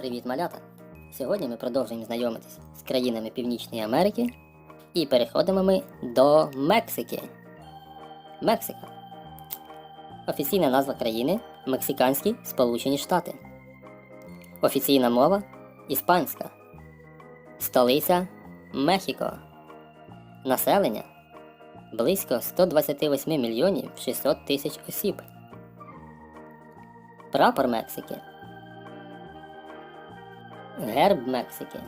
Привіт, малята! Сьогодні ми продовжуємо знайомитись з країнами Північної Америки і переходимо ми до Мексики. Мексика. Офіційна назва країни Мексиканські Сполучені Штати. Офіційна мова іспанська. Столиця Мехіко. Населення близько 128 мільйонів 600 тисяч осіб. Прапор Мексики. Герб Мексики.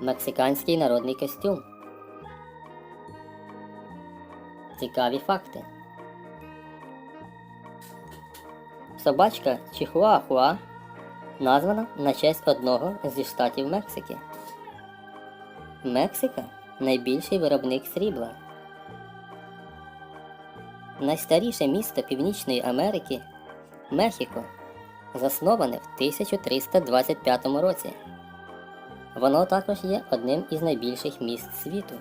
Мексиканський народний костюм. Цікаві факти. Собачка Чихуахуа названа на честь одного зі штатів Мексики. Мексика найбільший виробник срібла. Найстаріше місто Північної Америки Мехіко засноване в 1325 році. Воно також є одним із найбільших міст світу.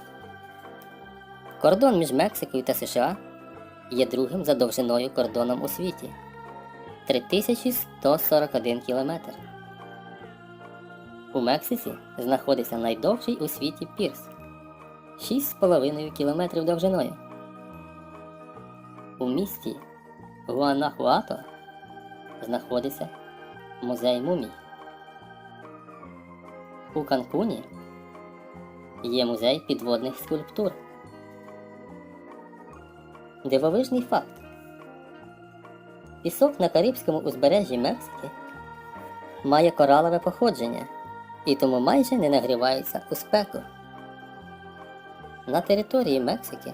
Кордон між Мексикою та США є другим за довжиною кордоном у світі 3141 кілометр. У Мексиці знаходиться найдовший у світі пірс 6,5 кілометрів довжиною. У місті Гуанахуато знаходиться музей мумій. У Канкуні є музей підводних скульптур. Дивовижний факт. Пісок на Карибському узбережжі Мексики має коралове походження і тому майже не нагрівається у спеку. На території Мексики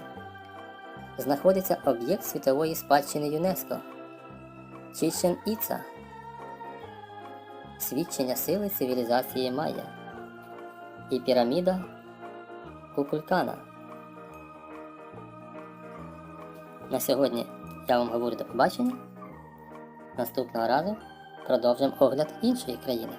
знаходиться об'єкт світової спадщини ЮНЕСКО Чічен Іца свідчення сили цивілізації Майя і піраміда Кукулькана. На сьогодні я вам говорю до побачення. Наступного разу продовжимо огляд іншої країни.